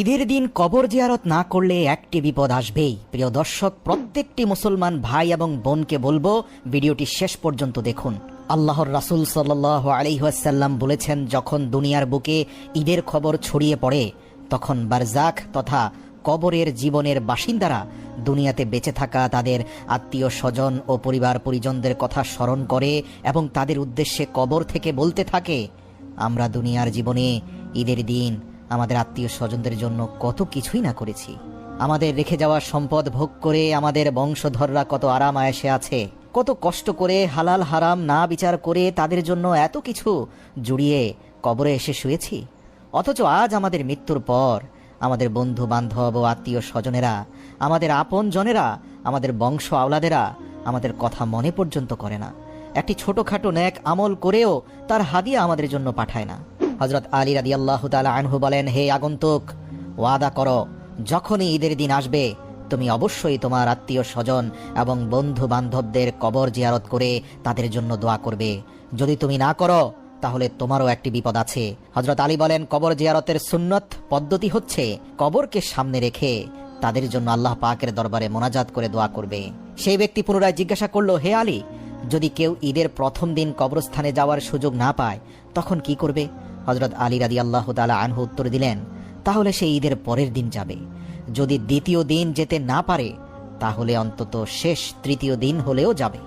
ঈদের দিন কবর জিয়ারত না করলে একটি বিপদ আসবেই। প্রিয় দর্শক, প্রত্যেকটি মুসলমান ভাই এবং বোনকে বলব, ভিডিওটি শেষ পর্যন্ত দেখুন। আল্লাহর রাসুল সাল্লাহ আলিহাসাল্লাম বলেছেন, যখন দুনিয়ার বুকে ঈদের খবর ছড়িয়ে পড়ে, তখন বারজাক তথা কবরের জীবনের বাসিন্দারা দুনিয়াতে বেঁচে থাকা তাদের আত্মীয় স্বজন ও পরিবার পরিজনদের কথা স্মরণ করে এবং তাদের উদ্দেশ্যে কবর থেকে বলতে থাকে, আমরা দুনিয়ার জীবনে ঈদের দিন আমাদের আত্মীয় স্বজনদের জন্য কত কিছুই না করেছি। আমাদের রেখে যাওয়া সম্পদ ভোগ করে আমাদের বংশধররা কত আরাম আয়েসে আছে, কত কষ্ট করে হালাল হারাম না বিচার করে তাদের জন্য এত কিছু জুড়িয়ে কবরে এসে শুয়েছি। অথচ আজ আমাদের মৃত্যুর পর আমাদের বন্ধু বান্ধব ও আত্মীয় স্বজনেরা আমাদের আপন জনেরা আমাদের বংশ আওলাদেরা আমাদের কথা মনে পর্যন্ত করে না। একটি ছোটোখাটো ন্যাক আমল করেও তার হাদিয়া আমাদের জন্য পাঠায় না। হজরত আলী রাদি আল্লাহ আনহু বলেন, হে আগন্তুক, ওয়াদা করো, যখনই ঈদের দিন আসবে, তুমি অবশ্যই তোমার আত্মীয় স্বজন এবং বন্ধু বান্ধবদের কবর জিয়ারত করে তাদের জন্য দোয়া করবে। যদি তুমি না করো, তাহলে তোমারও একটি বিপদ আছে। হজরত আলী বলেন, কবর জিয়ারতের সুন্নত পদ্ধতি হচ্ছে কবরকে সামনে রেখে তাদের জন্য আল্লাহ পাকের দরবারে মোনাজাত করে দোয়া করবে। সেই ব্যক্তি পুনরায় জিজ্ঞাসা করল, হে আলী, যদি কেউ ঈদের প্রথম দিন কবরস্থানে যাওয়ার সুযোগ না পায়, তখন কি করবে? হজরত আলী রাদি আল্লাহ তালা আনহু উত্তর দিলেন, তাহলে সে ঈদের পরের দিন যাবে। যদি দ্বিতীয় দিন যেতে না পারে, তাহলে অন্তত শেষ তৃতীয় দিন হলেও যাবে।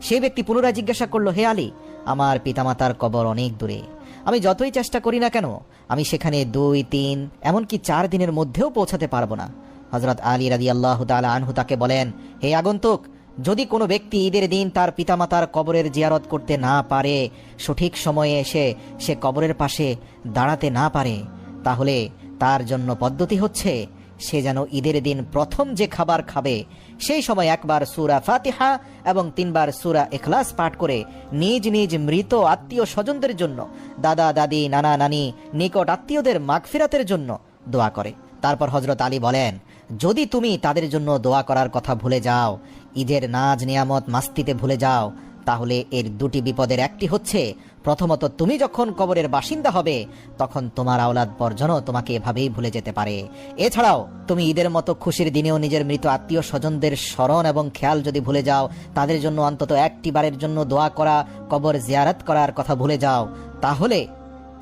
সে ব্যক্তি পুনরায় জিজ্ঞাসা করল, হে আলী, আমার পিতামাতার কবর অনেক দূরে। আমি যতই চেষ্টা করি না কেন, আমি সেখানে দুই, তিন, এমনকি চার দিনের মধ্যেও পৌঁছাতে পারব না। হজরত আলী রাদি আল্লাহ তালা আনহু তাকে বলেন, হে আগন্তুক যদি কোনো ব্যক্তি ঈদের দিন তার পিতামাতার কবরের জিয়ারত করতে না পারে, সঠিক সময়ে এসে সে কবরের পাশে দাঁড়াতে না পারে, তাহলে তার জন্য পদ্ধতি হচ্ছে, সে যেন ঈদের দিন প্রথম যে খাবার খাবে, সেই সময় একবার সুরা ফাতিহা এবং তিনবার সুরা এখলাস পাঠ করে নিজ নিজ মৃত আত্মীয় স্বজনদের জন্য, দাদা, দাদি, নানা, নানি, নিকট আত্মীয়দের মাগফিরাতের জন্য দোয়া করে। তারপর হজরত আলী বলেন যদি তুমি তাদের জন্য দোয়া করার কথা ভুলে যাও, ঈদের নাজ নিয়ামত মাস্তিতে ভুলে যাও, তাহলে এর দুটি বিপদের একটি হচ্ছে, প্রথমত তুমি যখন কবরের বাসিন্দা হবে, তখন তোমার আওলাদ বর্জনও তোমাকে এভাবেই ভুলে যেতে পারে। এছাড়াও, তুমি ঈদের মতো খুশির দিনেও নিজের মৃত আত্মীয় স্বজনদের স্মরণ এবং খেয়াল যদি ভুলে যাও, তাদের জন্য অন্তত একটি বারের জন্য দোয়া করা, কবর জিয়ারত করার কথা ভুলে যাও, তাহলে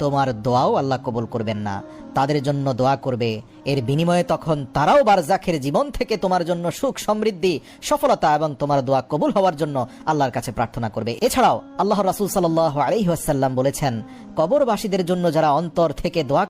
তোমার দোয়াও আল্লাহ কবুল করবেন না। তাদের জন্য দোয়া করবে। এর বিনিময়ে তখন তারাও বারজাখের জীবন থেকে তোমার জন্য সুখ, সমৃদ্ধি, সফলতা এবং তোমার দোয়া কবুল হওয়ার জন্য আল্লাহর কাছে প্রার্থনা করবে। এছাড়াও আল্লাহ রাসুল সাল্লাহ আলহিহাসাল্লাম বলেছেন, কবরবাসীদের জন্য যারা অন্তর থেকে দোয়া